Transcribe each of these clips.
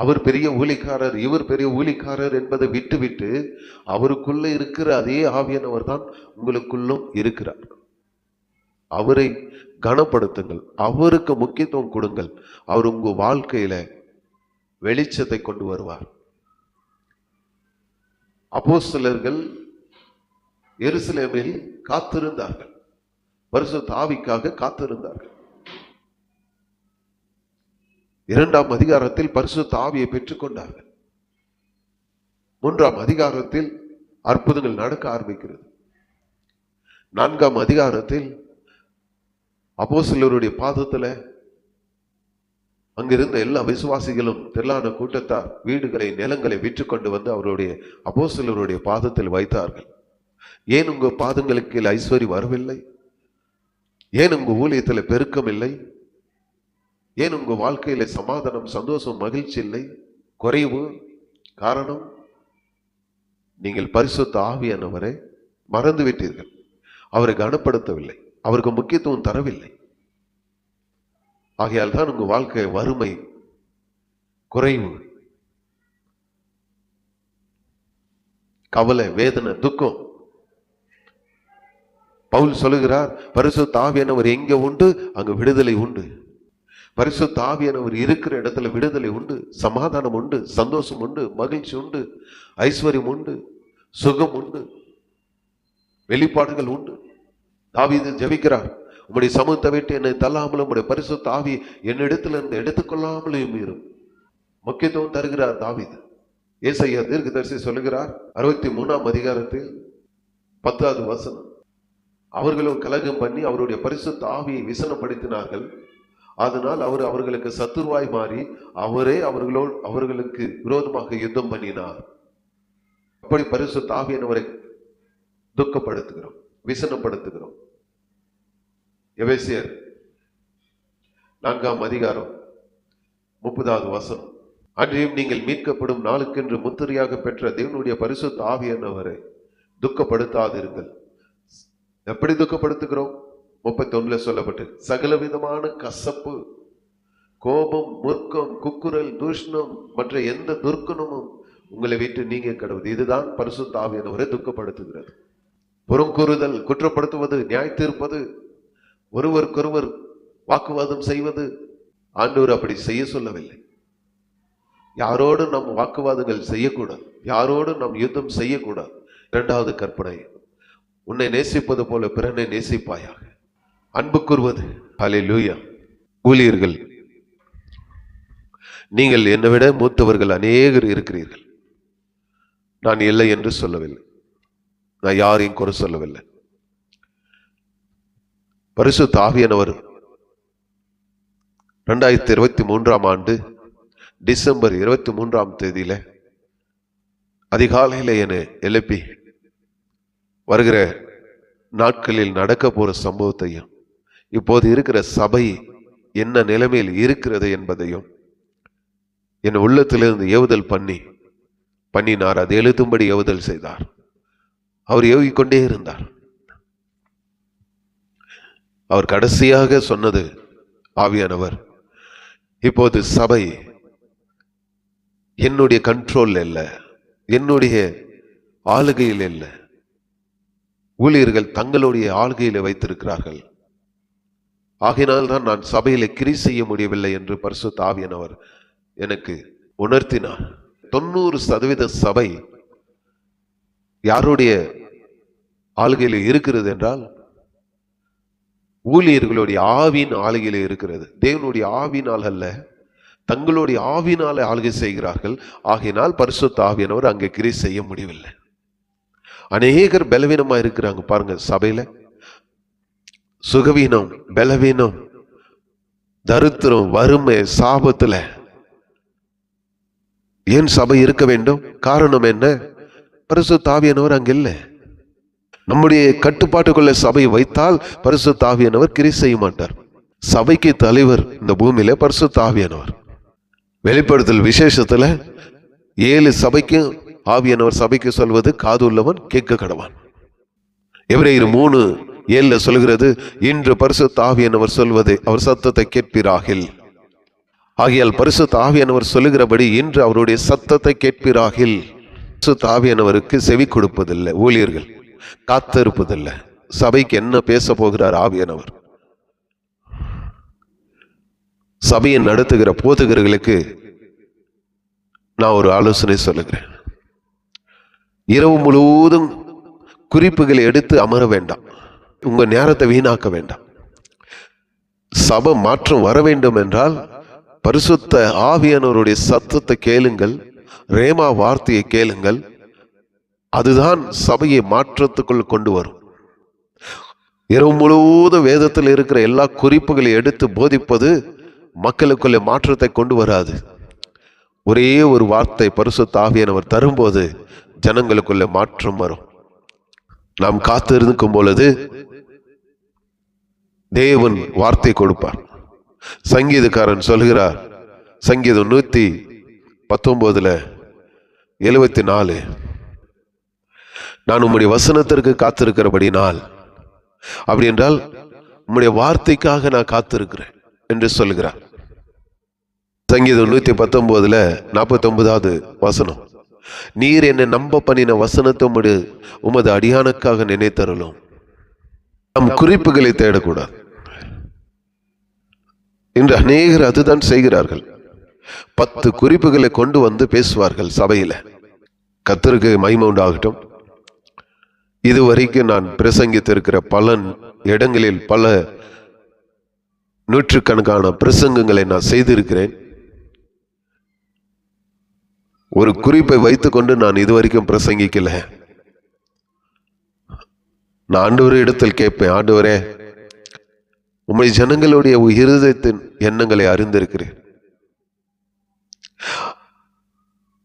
அவர் பெரிய ஊழிக்காரர் இவர் பெரிய ஊழிக்காரர் என்பதை விட்டுவிட்டு அவருக்குள்ளே இருக்கிற அதே ஆவியானவர் தான் உங்களுக்குள்ளும் இருக்கிறார். அவரை கனப்படுத்துங்கள் அவருக்கு முக்கியத்துவம் கொடுங்கள். அவர் உங்க வாழ்க்கையில வெளிச்சத்தை கொண்டு வருவார். அப்போ சிலர்கள் எருசலேமில் காத்திருந்தார்கள். வருஷ தாவிக்காக காத்திருந்தார்கள். இரண்டாம் அதிகாரத்தில் பரிசு தாவியை பெற்றுக்கொண்டார்கள் மூன்றாம் அதிகாரத்தில் அற்புதங்கள் நடக்க ஆரம்பிக்கிறது. நான்காம் அதிகாரத்தில் அப்போஸ்தலருடைய பாதத்தில் அங்கிருந்த எல்லா விசுவாசிகளும் திரளான கூட்டத்தார் வீடுகளை நிலங்களை விற்று கொண்டு வந்து அவருடைய அப்போஸ்தலருடைய பாதத்தில் வைத்தார்கள். ஏன் உங்கள் பாதங்களுக்கு ஐஸ்வரி வரவில்லை? ஏன் உங்கள் ஊழியத்தில் பெருக்கம் இல்லை ஏன் உங்க வாழ்க்கையில சமாதானம் சந்தோஷம் மகிழ்ச்சி இல்லை? குறைவு காரணம்? நீங்கள் பரிசுத்த ஆவியானவரை மறந்துவிட்டீர்கள் அவரை கனப்படுத்தவில்லை அவருக்கு முக்கியத்துவம் தரவில்லை. ஆகையால் தான் உங்க வாழ்க்கை வறுமை குறைவு கவலை வேதனை துக்கம். பவுல் சொல்லுகிறார் பரிசு ஆவியானவர் எங்க உண்டு? அங்கு விடுதலை உண்டு. பரிசு தாவியானவர் இருக்கிற இடத்துல விடுதலை உண்டு சமாதானம் உண்டு சந்தோஷம் உண்டு மகிழ்ச்சி உண்டு ஐஸ்வர்யம் உண்டு சுகம் உண்டு வெளிப்பாடுகள் உண்டு. தாவீது ஜெபிக்கிறார் உம்முடைய சமூகத்தை விட்டு என்னை தள்ளாமலும் உம்முடைய பரிசு தாவி என்னிடத்துல இருந்து எடுத்துக்கொள்ளாமலையும் இரும் முக்கியத்துவம் தருகிறார் தாவிது. ஏசையா தீர்க்கதரிசி சொல்லுகிறார் அறுபத்தி மூணாம் அதிகாரத்தில் பத்தாவது வசனம் அவர்களும் கலகம் பண்ணி அவருடைய பரிசு தாவியை விசனப்படுத்தினார்கள். அதனால் அவர் அவர்களுக்கு சத்துருவாய் மாறி அவரே அவர்களோடு அவர்களுக்கு விரோதமாக யுத்தம் பண்ணினார். அப்படி பரிசு தாவியனவரை துக்கப்படுத்துகிறோம் விசனப்படுத்துகிறோம். எவேசியர் நான்காம் அதிகாரம் முப்பதாவது வசனம். அன்றையும் நீங்கள் மீட்கப்படும் நாளுக்கென்று முத்திரையாக பெற்ற தேவனுடைய பரிசுத்த ஆவியானவரை துக்கப்படுத்தாதிருங்கள். எப்படி துக்கப்படுத்துகிறோம்? முப்பத்தி ஒண்ணுல சொல்லப்பட்டு சகல விதமான கசப்பு கோபம் முர்க்கம் குக்குரல் தூஷ்ணம் மற்ற எந்த துர்க்குணமும் உங்களை விட்டு நீங்க கடவுது. இதுதான் பரிசுத்த ஆவியானவரை துக்கப்படுத்துகிறது. புறங்கூறுதல் குற்றப்படுத்துவது நியாயத்தீர்ப்பது ஒருவருக்கொருவர் வாக்குவாதம் செய்வது ஆண்டவர் அப்படி செய்ய சொல்லவில்லை. யாரோடு நம் வாக்குவாதங்கள் செய்யக்கூடாது. யாரோடு நம் யுத்தம் செய்யக்கூடாது. இரண்டாவது கற்பனை உன்னை நேசிப்பது போல பிறனை நேசிப்பாயாக. அன்பு கூறுவது. லூயா ஊழியர்கள் நீங்கள் என்னை விட மூத்தவர்கள் அநேகர் இருக்கிறீர்கள். நான் இல்லை என்று சொல்லவில்லை. நான் யாரையும் குறை சொல்லவில்லை. பரிசு ஆவியானவர் ரெண்டாயிரத்தி இருபத்தி மூன்றாம் ஆண்டு டிசம்பர் இருபத்தி மூன்றாம் தேதியில அதிகாலையில் என்னை எழுப்பி வருகிற நாட்களில் நடக்க போற சம்பவத்தையும் இப்போது இருக்கிற சபை என்ன நிலைமையில் இருக்கிறது என்பதையும் என் உள்ளத்திலிருந்து ஏவுதல் பண்ணி பண்ணினார். அது எழுதும்படி ஏவுதல் செய்தார். அவர் ஏவிக்கொண்டே இருந்தார். அவர் கடைசியாக சொன்னது ஆவியானவர் இப்போது சபை என்னுடைய கண்ட்ரோல் இல்லை என்னுடைய ஆளுகையில் இல்லை. ஊழியர்கள் தங்களுடைய ஆளுகையில் வைத்திருக்கிறார்கள். ஆகையினால் தான் நான் சபையில் கிரி செய்ய முடியவில்லை என்று பரிசு தாவியனவர் எனக்கு உணர்த்தினார். தொண்ணூறு சதவீத சபை யாருடைய ஆளுகையில் இருக்கிறது என்றால் ஊழியர்களுடைய ஆவின் ஆளுகையில் இருக்கிறது. தேவனுடைய ஆவினால் அல்ல தங்களுடைய ஆவினால் ஆளுகை செய்கிறார்கள். ஆகினால் பரிசுத்த ஆவியானவர் அங்கே கிரி செய்ய முடியவில்லை. அநேகர் பலவீனமாக இருக்கிறாங்க பாருங்க சபையில். சுகவீனம் பலவீனம் தரித்திரம் வறுமை சாபத்தில் ஏன் சபை இருக்க வேண்டும்? காரணம் என்ன? பரிசு தாவியனவர் அங்க இல்லை. நம்முடைய கட்டுப்பாட்டுக்குள்ள சபை வைத்தால் பரிசு தாவியானவர் கிரி செய்ய மாட்டார். சபைக்கு தலைவர் இந்த பூமியில பரிசு தாவியானவர். வெளிப்படுத்தல் விசேஷத்துல ஏழு சபைக்கும் ஆவியானவர் சபைக்கு சொல்வது காது உள்ளவன் கேட்க கடவான். எவரையர் மூணு ஏழுல சொல்கிறது இன்று பரிசு தாவியனவர் சொல்வது அவர் சத்தத்தை கேட்பிராகில். ஆகியால் பரிசு தாவியனவர் சொல்லுகிறபடி இன்று அவருடைய சத்தத்தை கேட்பிராகில். பரிசு தாவியனவருக்கு செவி கொடுப்பதில்லை ஊழியர்கள் காத்திருப்பதில்லை. சபைக்கு என்ன பேச போகிறார் ஆவியானவர்? சபையை நடத்துகிற போதுகர்களுக்கு நான் ஒரு ஆலோசனை சொல்லுகிறேன். இரவு முழுவதும் குறிப்புகளை எடுத்து அமர வேண்டாம். உங்கள் நேரத்தை வீணாக்க வேண்டாம். சபை மாற்றம் வர வேண்டும் என்றால் பரிசுத்த ஆவியானவருடைய சத்தத்தை கேளுங்கள் ரேமா வார்த்தையை கேளுங்கள். அதுதான் சபையை மாற்றத்துக்குள் கொண்டு வரும். இரவு முழுவதும் வேதத்தில் இருக்கிற எல்லா குறிப்புகளை எடுத்து போதிப்பது மக்களுக்குள்ளே மாற்றத்தை கொண்டு வராது. ஒரே ஒரு வார்த்தை பரிசுத்த ஆவியானவர் தரும்போது ஜனங்களுக்குள்ளே மாற்றம் வரும். நாம் காத்திருக்கும் பொழுது தேவன் வார்த்தை கொடுப்பார். சங்கீதக்காரன் சொல்கிறார் சங்கீதம் நூத்தி பத்தொன்பதுல எழுபத்தி நாலு. நான் உம்முடைய வசனத்திற்கு காத்திருக்கிறபடி நாள் அப்படி என்றால் உம்முடைய வார்த்தைக்காக நான் காத்திருக்கிறேன் என்று சொல்கிறார். சங்கீதம் நூத்தி பத்தொன்பதுல நாற்பத்தி ஒன்பதாவது வசனம். நீர் என்னை நம்ப பண்ணின வசனத்தை உமது உமது அடியானுக்காக நினைத்தருளும். நம் குறிப்புகளை தேடக்கூடாது. இன்று அநேகர் அதுதான் செய்கிறார்கள். பத்து குறிப்புகளை கொண்டு வந்து பேசுவார்கள் சபையில். கத்தருக்கு மகிமை உண்டாகட்டும். இதுவரைக்கும் நான் பிரசங்கித்திருக்கிற பல இடங்களில் பல நூற்றுக்கணக்கான பிரசங்கங்களை நான் செய்திருக்கிறேன். ஒரு குறிப்பை வைத்துக்கொண்டு நான் இதுவரைக்கும் பிரசங்கிக்கல. நான் ஆண்டவரே இடத்தில் கேட்பேன் ஆண்டவரே உம்முடைய ஜனங்களுடைய இருதயத்தின் எண்ணங்களை அறிந்திருக்கிறேன்.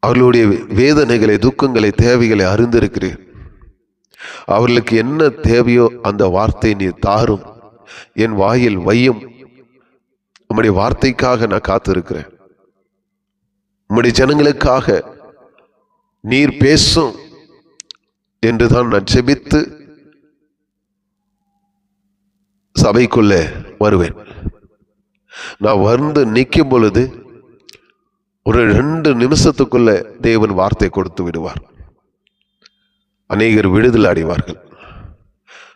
அவர்களுடைய வேதனைகளை துக்கங்களை தேவைகளை அறிந்திருக்கிறேன். அவர்களுக்கு என்ன தேவையோ அந்த வார்த்தை நீ தாரும். என் வாயில் வையும். உம்முடைய வார்த்தைக்காக நான் காத்திருக்கிறேன். உம்முடைய ஜனங்களுக்காக நீர் பேசும் என்று தான் நான் செபித்து சபைக்குள்ளே வருவேன். நான் வந்து நிற்கும் பொழுது ஒரு ரெண்டு நிமிஷத்துக்குள்ள தேவன் வார்த்தை கொடுத்து விடுவார். அநேகர் விடுதலை அடைவார்கள்.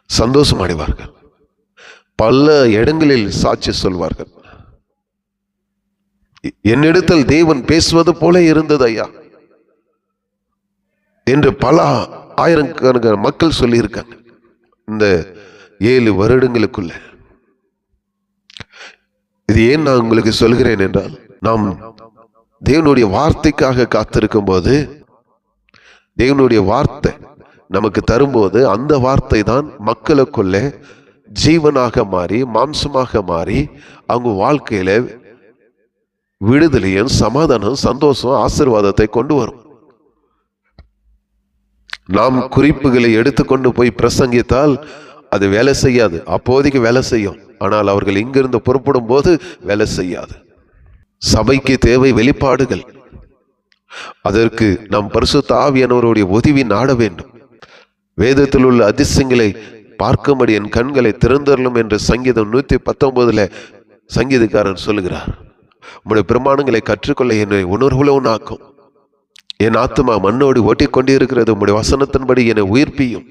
சந்தோஷம் அடைவார்கள். பல இடங்களில் சாட்சி சொல்வார்கள். என்னிடத்தில் தேவன் பேசுவது போல இருந்தது ஐயா. என்று பல ஆயிரக்கணக்கான மக்கள் சொல்லியிருக்காங்க. இந்த ஏழு வருடங்களுக்குள்ள. இது ஏன் நான் உங்களுக்கு சொல்கிறேன் என்றால் நாம் தேவனுடைய வார்த்தைக்காக காத்திருக்கும் போது தேவனுடைய வார்த்தை நமக்கு தரும்போது அந்த வார்த்தை தான் மக்களுக்குள்ளே ஜீவனாக மாறி மாம்சமாக மாறி அவங்க வாழ்க்கையில விடுதலையும் சமாதானம் சந்தோஷம் ஆசீர்வாதத்தை கொண்டு வரும். நாம் குறிப்புகளை எடுத்துக்கொண்டு போய் பிரசங்கித்தால் அது வேலை செய்யாது. அப்போதைக்கு வேலை செய்யும். ஆனால் அவர்கள் இங்கிருந்து புறப்படும் போது வேலை செய்யாது. சபைக்கு தேவை வெளிப்பாடுகள். அதற்கு நாம் பரிசுத்த ஆவியானவருடைய உதவி நாட வேண்டும். வேதத்தில் உள்ள அதிசயங்களை பார்க்கும்படி என் கண்களை திறந்தரலும் என்று சங்கீதம் நூத்தி பத்தொன்பதுல சங்கீதக்காரன் சொல்லுகிறார். உம்முடைய பிரமாணங்களை கற்றுக்கொள்ள என்னை உணர்வுள்ளவனாக்கும். என் ஆத்மா மண்ணோடு ஓட்டிக்கொண்டே இருக்கிறது உம்முடைய வசனத்தின்படி என்னை உயிர்ப்பியும்.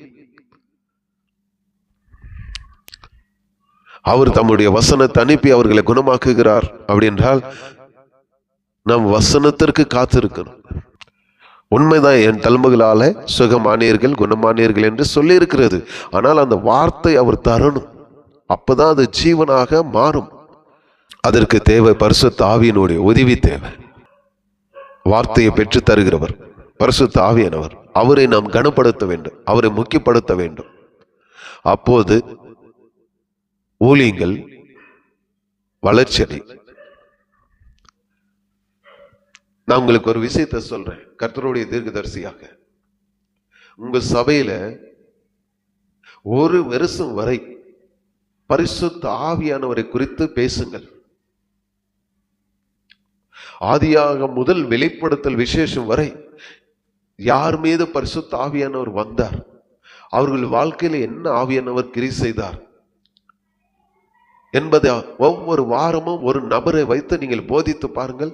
அவர் தம்முடைய வசனத்தை அனுப்பி அவர்களை குணமாக்குகிறார். அப்படின்றால் நாம் வசனத்திற்கு காத்திருக்கணும். உண்மைதான் என் தழும்புகளால சுகமானியர்கள் குணமானியர்கள் என்று சொல்லி இருக்கிறது ஆனால் அந்த வார்த்தை அவர் தரணும். அப்போதான் அது ஜீவனாக மாறும். அதற்கு தேவை பரிசுத்த ஆவியினுடைய உதவி தேவை. வார்த்தையை பெற்று தருகிறவர் பரிசுத்த ஆவியானவர். அவரை நாம் கனப்படுத்த வேண்டும் அவரை முக்கியப்படுத்த வேண்டும். அப்போது ஊழியங்கள் வளர்ச்சி நான் உங்களுக்கு ஒரு விஷயத்தை சொல்றேன் கர்த்தருடைய தீர்க்கதரிசியாக. உங்க சபையில ஒரு வருஷம் வரை பரிசுத்த ஆவியானவரை குறித்து பேசுங்கள். ஆதியாக முதல் வெளிப்படுத்தல் விசேஷம் வரை யார் மீது பரிசுத்த ஆவியானவர் வந்தார்? அவர்கள் வாழ்க்கையில் என்ன ஆவியானவர் கிரி செய்தார்? என்பதை ஒவ்வொரு வாரமும் ஒரு நபரை வைத்து நீங்கள் போதித்து பாருங்கள்.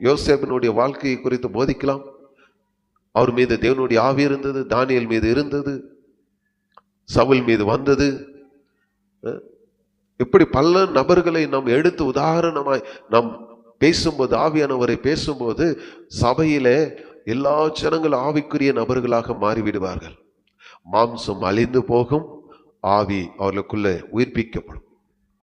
யோசேபினுடைய வாழ்க்கையை குறித்து போதிக்கலாம். அவர் மீது தேவனுடைய ஆவி இருந்தது தானியல் மீது இருந்தது சவுல் மீது வந்தது. இப்படி பல நபர்களை நாம் எடுத்து உதாரணமாய் நாம் பேசும்போது ஆவியானவரை பேசும்போது சபையிலே எல்லா ஜனங்கள் ஆவிக்குரிய நபர்களாக மாறிவிடுவார்கள். மாம்சம் அழிந்து போகும் ஆவி அவர்களுக்குள்ளே உயிர்ப்பிக்கப்படும்.